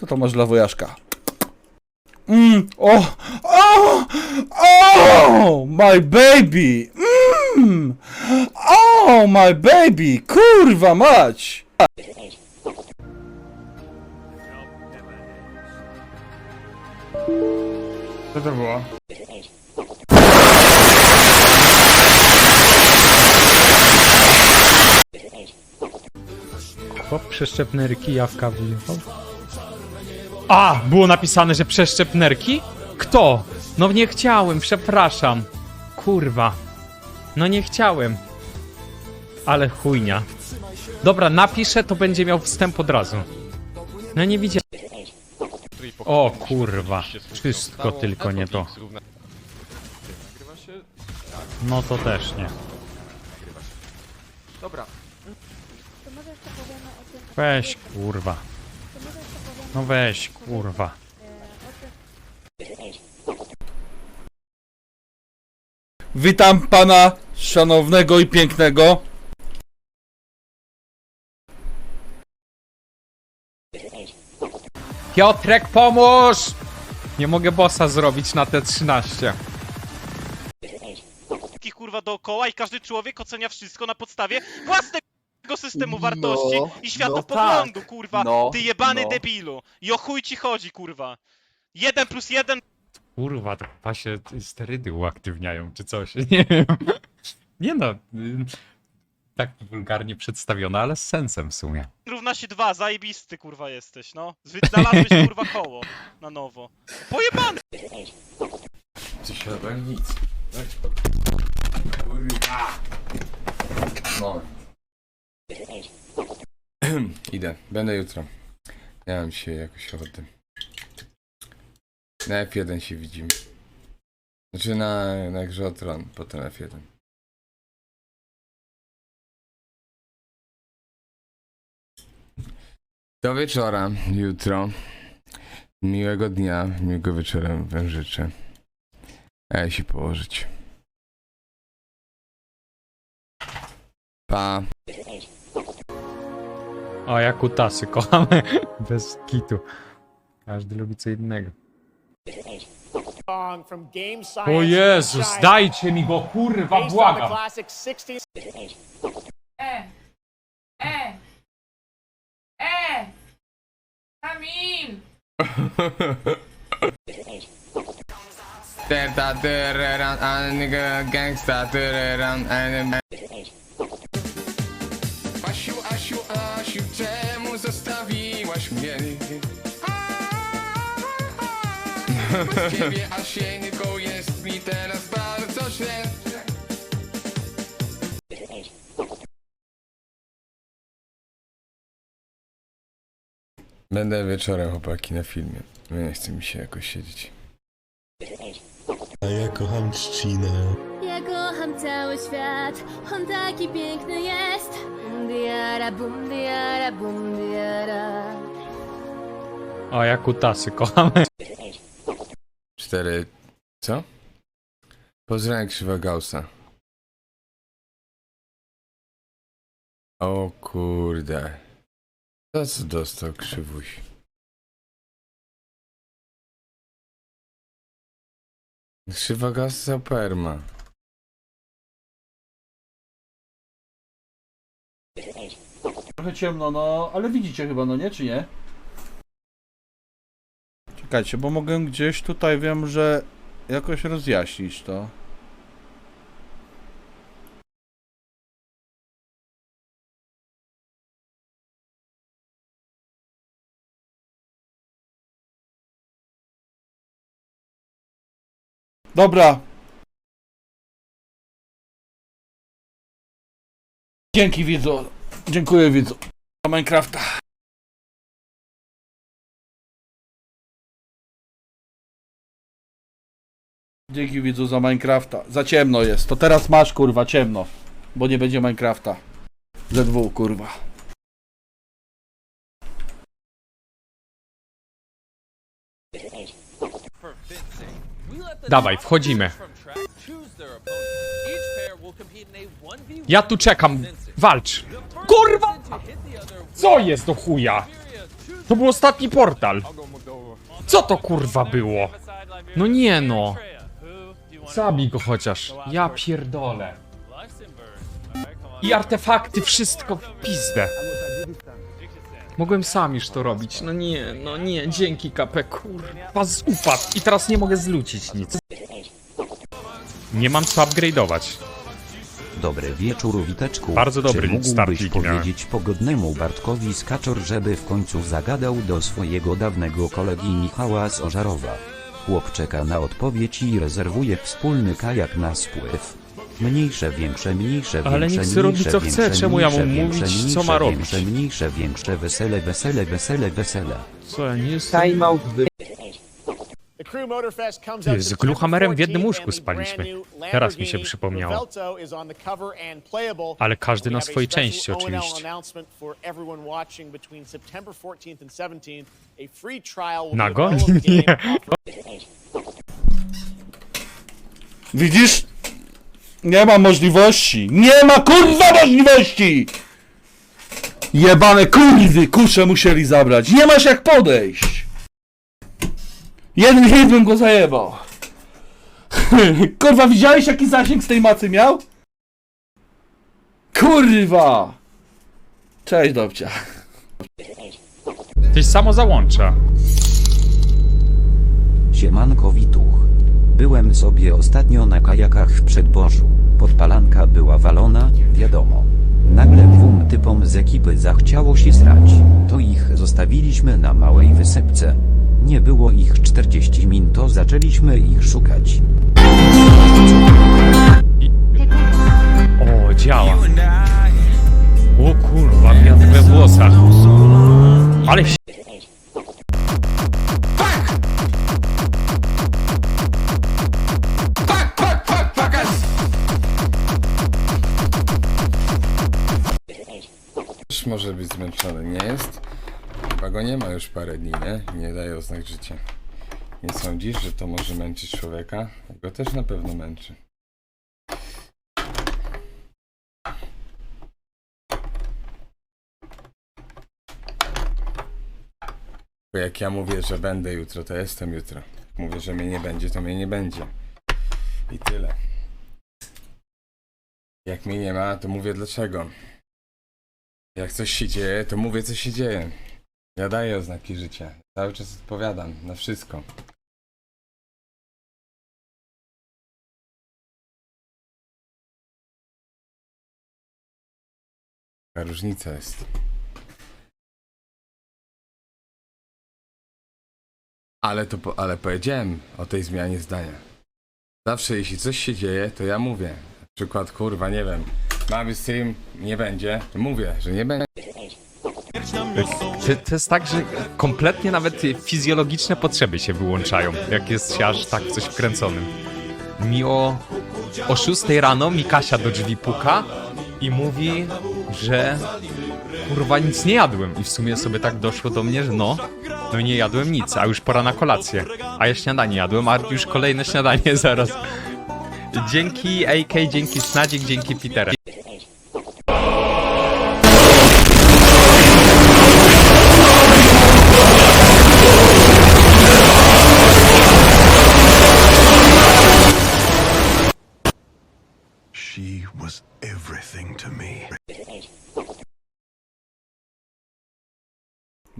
Co to masz dla wojaszka? Mmm, o, o, o, my baby, mmm, o, my baby, kurwa mać. Co to było? Chłop przeszczepnerki jawka wyjechał. A! Było napisane, że przeszczepnerki? Kto? No nie chciałem, przepraszam. Kurwa. No nie chciałem. Ale chujnia. Dobra, napiszę, to będzie miał wstęp od razu. No nie widziałem. O kurwa. Wszystko tylko nie to. No to też nie. Dobra, Weź kurwa. No weź kurwa. Witam pana szanownego i pięknego. Piotrek, pomóż! Nie mogę bossa zrobić na te 13. wszystkich kurwa dookoła i każdy człowiek ocenia wszystko na podstawie systemu wartości i światopoglądu, kurwa. No, ty jebany no. debilu. I o chuj ci chodzi, kurwa. Jeden plus jeden Kurwa, to chyba się sterydy uaktywniają, czy coś. Nie wiem. Nie no. y, Tak wulgarnie przedstawione, ale z sensem w sumie. równa się dwa, zajebisty kurwa jesteś, no. Znalazłeś kurwa koło na nowo. Pojebany! Ty się nic. Kurwa. No. Idę. Będę jutro. Ja mam dzisiaj jakoś ochotę. Na F1 się widzimy. Znaczy na, na grze o tron, potem F1. Do wieczora, jutro. Miłego dnia, miłego wieczora wam życzę. A ja się położyć. Pa. O, ja kutasy kochamy. Bez kitu. Każdy lubi co innego. O Jezus, dajcie mi go, kurwa, błagam. classic 16 Amin. Terta tereran, a nigga gangsta Ciebie Asieńko jest mi teraz bardzo źle Będę wieczorem chłopaki na filmie. No nie chce mi się jakoś siedzieć. A ja kocham trzcinę. Ja kocham cały świat, on taki piękny jest. Diara, bum, diara, bum, diara. O, ja kutasy kocham. 4. Co? Pozdrawiam krzywa Gaussa. O kurde. To co dostał krzywuś? Krzywa Gaussa perma. Trochę ciemno, no, ale widzicie chyba, no nie, czy nie? Czekajcie, bo mogę gdzieś tutaj, wiem, że jakoś rozjaśnić to. Dobra. Dzięki widzu. Dziękuję widzu. Minecrafta. Dzięki widzu za Minecrafta. Za ciemno jest. To teraz masz kurwa ciemno. Bo nie będzie Minecrafta. ZW kurwa. Dawaj, wchodzimy. Ja tu czekam. Walcz. Kurwa! Co jest do chuja? To był ostatni portal. Co to kurwa było? No nie no. Zabij go chociaż. Ja pierdolę. I artefakty, wszystko w pizdę. Mogłem sam już to robić. No nie, no nie, dzięki KP, kurwa, z upadł. I teraz nie mogę zlucić nic. Nie mam co upgrade'ować. Dobry wieczór, Witeczku. Bardzo dobry, Czy mógłbyś startnik miałem. powiedzieć pogodnemu Bartkowi Skaczor, żeby w końcu zagadał do swojego dawnego kolegi Michała Sożarowa? Chłop czeka na odpowiedź i rezerwuje wspólny kajak na spływ. Mniejsze, większe, mniejsze, Ale większe, niech robi, co chce, większe, czemu ja mu mniejsze, mówić, większe, co ma robić? Większe, mniejsze, większe, wesele, wesele, wesele, wesele. Co ja nie jestem... Ty, z Gluhammerem w jednym łóżku spaliśmy. Teraz mi się przypomniało. Ale każdy na swojej części oczywiście. Nago? Nie. Widzisz? Nie ma możliwości. Nie ma kurwa możliwości! Jebane kurwy, kusze musieli zabrać. Nie masz jak podejść. Jeden hit bym go zajebał. Kurwa, widziałeś jaki zasięg z tej macy miał? Kurwa! Cześć, Dobcia. Tyś samo załącza. Siemanko Wituch. Byłem sobie ostatnio na kajakach w Przedbożu. Podpalanka była walona, wiadomo. Nagle dwóm typom z ekipy zachciało się srać. To ich zostawiliśmy na małej wysepce. Nie było ich 40 min, to zaczęliśmy ich szukać. O, działa. O kurwa, wiatr we włosach. Ale się... Może być zmęczony, nie jest? Chyba go nie ma już parę dni, nie? Nie daje oznak życia. Nie sądzisz, że to może męczyć człowieka? Go też na pewno męczy. Bo jak ja mówię, że będę jutro, to jestem jutro. Jak mówię, że mnie nie będzie, to mnie nie będzie. I tyle. Jak mnie nie ma, to mówię dlaczego. Jak coś się dzieje, to mówię, co się dzieje. Ja daję oznaki życia. Cały czas odpowiadam na wszystko. Taka różnica jest. Ale to, ale powiedziałem o tej zmianie zdania. Zawsze jeśli coś się dzieje, to ja mówię. Na przykład, kurwa, nie wiem, mamy stream, nie będzie, mówię, że nie będzie. To, to jest tak, że kompletnie nawet fizjologiczne potrzeby się wyłączają, jak jest się aż tak coś wkręconym. Mi o, o 6 rano mi Kasia do drzwi puka i mówi, że kurwa nic nie jadłem. I w sumie sobie tak doszło do mnie, że no, no nie jadłem nic, a już pora na kolację. A ja śniadanie jadłem, a już kolejne śniadanie zaraz. Dzięki AK, dzięki Snadzik, dzięki Peterek.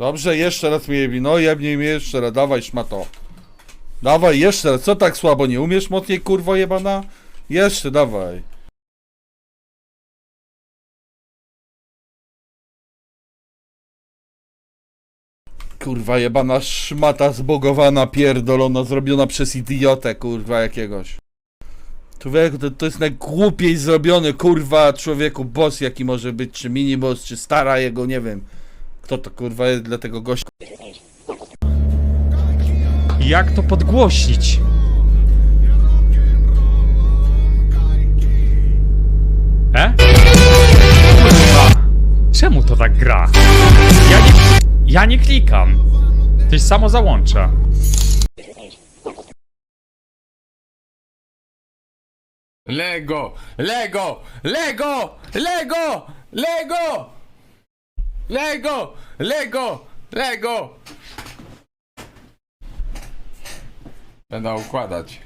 Dobrze, jeszcze raz mnie jebi. No jebnij mnie jeszcze raz, dawaj szmato. Dawaj, jeszcze raz, co tak słabo, nie umiesz mocniej, kurwo jebana? Jeszcze, dawaj. Kurwa jebana szmata zbogowana, pierdolona, zrobiona przez idiotę, kurwa jakiegoś. Człowieku, to, to jest najgłupiej zrobiony, kurwa, człowieku, boss jaki może być, czy miniboss, czy stara jego, nie wiem. Kto to kurwa jest dla tego gościa? Jak to podgłośnić? E? Kurwa. Czemu to tak gra? Ja nie, ja nie klikam. Tyś samo załącza. Lego! Lego! Lego! Lego! Lego! Lego! Lego! Lego! Będę układać.